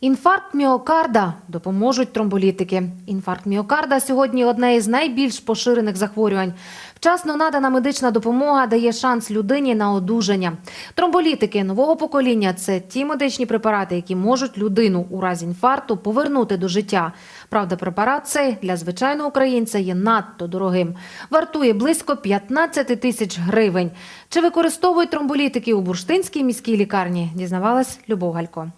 Інфаркт міокарда допоможуть тромболітики. Інфаркт міокарда сьогодні одне із найбільш поширених захворювань. Вчасно надана медична допомога дає шанс людині на одужання. Тромболітики нового покоління це ті медичні препарати, які можуть людину у разі інфаркту повернути до життя. Правда, препарат цей для звичайного українця є надто дорогим. Вартує близько 15 тисяч гривень. Чи використовують тромболітики у бурштинській міській лікарні? Дізнавалась Любов Галько.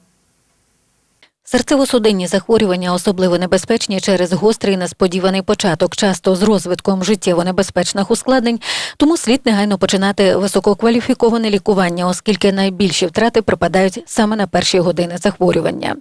Серцево-судинні захворювання особливо небезпечні через гострий несподіваний початок, часто з розвитком життєво небезпечних ускладнень, тому слід негайно починати висококваліфіковане лікування, оскільки найбільші втрати припадають саме на перші години захворювання.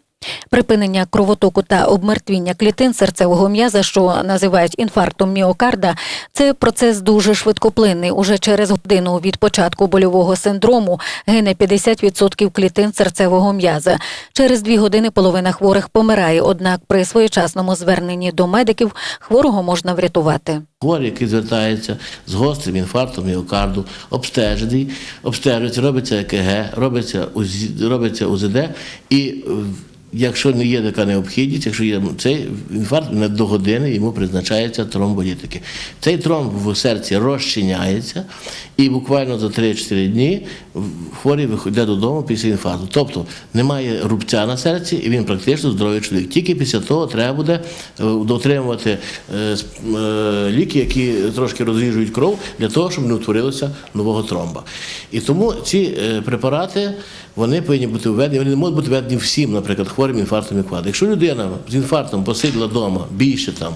Припинення кровотоку та обмертвіння клітин серцевого м'яза, що називають інфарктом міокарда, це процес дуже швидкоплинний. Уже через годину від початку больового синдрому гине 50% клітин серцевого м'яза. Через дві години половина хворих помирає. Однак при своєчасному зверненні до медиків хворого можна врятувати. Хворий, який звертається з гострим інфарктом міокарду, обстежений, обстежується, робиться ЕКГ, робиться УЗД, і Якщо не є така необхідність, якщо є цей інфаркт, не до години йому призначається тромболітики. Цей тромб в серці розчиняється, і буквально за 3-4 дні хворий виходить додому після інфаркту. Тобто немає рубця на серці, і він практично здоровий чоловік. Тільки після того треба буде е, дотримувати е, е, ліки, які трошки розріжують кров, для того, щоб не утворилося нового тромба. І тому ці е, препарати вони повинні бути введені, вони не можуть бути введені всім, наприклад, хворим інфарктом міокарда. Якщо людина з інфарктом посиділа вдома більше там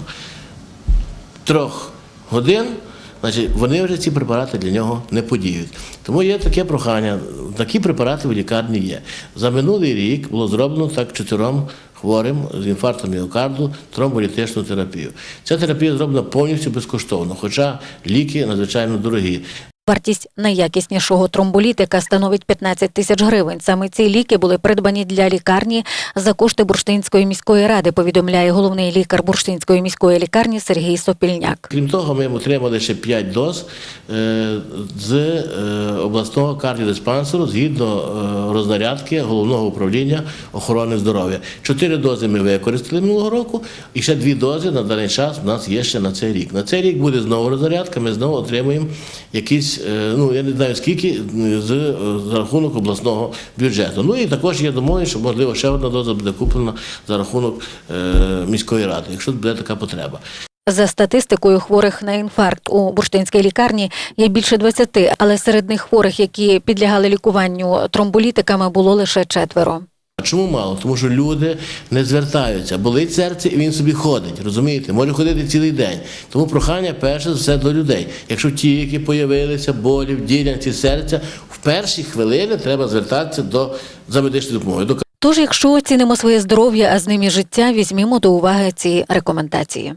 трьох годин, значить вони вже ці препарати для нього не подіють. Тому є таке прохання. Такі препарати в лікарні є. За минулий рік було зроблено так чотирьом хворим з інфарктом міокарду тромболітичну терапію. Ця терапія зроблена повністю безкоштовно, хоча ліки надзвичайно дорогі. Вартість найякіснішого тромболітика становить 15 тисяч гривень. Саме ці ліки були придбані для лікарні за кошти Бурштинської міської ради, повідомляє головний лікар Бурштинської міської лікарні Сергій Сопільняк. Крім того, ми отримали ще 5 доз е, з е, обласного кардіодиспансеру згідно е, рознарядки головного управління охорони здоров'я. Чотири дози ми використали минулого року, і ще дві дози на даний час у нас є ще на цей рік. На цей рік буде знову рознарядка, ми знову отримуємо якісь, е, ну я не знаю скільки, з, е, за рахунок обласного бюджету. Ну і також є домовлення, що можливо ще одна доза буде куплена за рахунок е, міської ради, якщо буде така потреба. За статистикою хворих на інфаркт у бурштинській лікарні є більше 20, але серед них хворих, які підлягали лікуванню тромболітиками, було лише четверо. Чому мало? Тому що люди не звертаються. Болить серце, і він собі ходить. Розумієте? Може ходити цілий день. Тому прохання перше за все до людей. Якщо ті, які появилися, болі в ділянці серця, в перші хвилини треба звертатися до за медичної допомоги. До Тож, якщо оцінимо своє здоров'я, а з ним і життя, візьмімо до уваги ці рекомендації.